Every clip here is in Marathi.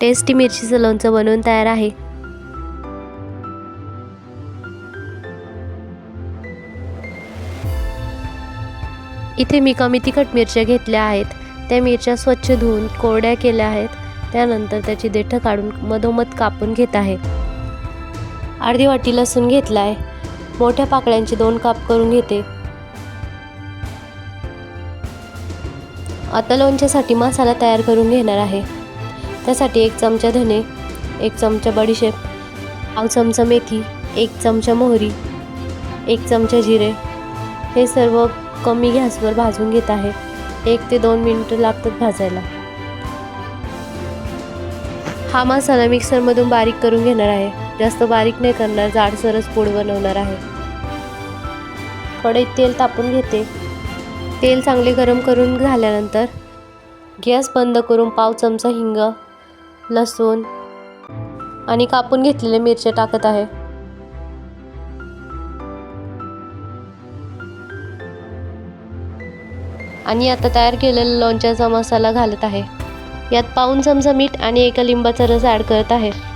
टेस्टी मिरचीचं लोणचं बनवून तयार आहे. इथे मी कमी तिखट मिरच्या घेतल्या आहेत. त्या मिरच्या स्वच्छ धुवून कोरड्या केल्या आहेत. त्यानंतर त्याची देठं काढून मधोमध कापून घेत आहे. अर्धी वाटी लसूण घेतला आहे मोठ्या पाकळ्यांचे दोन काप करून घेते. आता लोणच्यासाठी मसाला तयार करून घेणार आहे. त्यासाठी एक चमचा धने एक चमचा बडीशेप पाव चमचा मेथी एक चमचा मोहरी एक चमचा जिरे. हे सर्व कमी गॅसवर भाजून घेत आहे. एक ते दोन मिनटं लागतात भाजायला. हा मसाला मिक्सरमधून बारीक करून घेणार आहे. जास्त बारीक नाही करणार जाडसरच पूड बनवणार आहे. कढईत तेल तापून घेते. तेल चांगले गरम करून झाल्यानंतर गॅस बंद करून पाव चमचा हिंग लसूण आणि कापून घेतलेले मिरच्या टाकत आहे. आणि आता तयार केलेला लोणच्याचा मसाला घालत आहे. यात पाऊन चमचा मीठ आणि एका लिंबाचा रस ॲड करत आहे.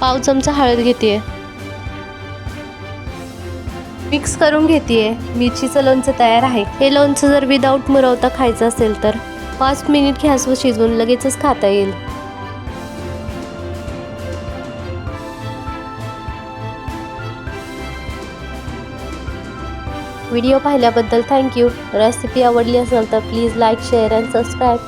पाव चमचा हळद घेते मिक्स करून घेते मिरचीचं लोणचं तयार आहे. हे लोणचं जर विदाऊट मुरवता खायचं असेल तर पाच मिनिट गॅसवर शिजवून लगेचच खाता येईल. व्हिडिओ पाहिल्याबद्दल थँक्यू रेसिपी आवडली असेल तर please like share and subscribe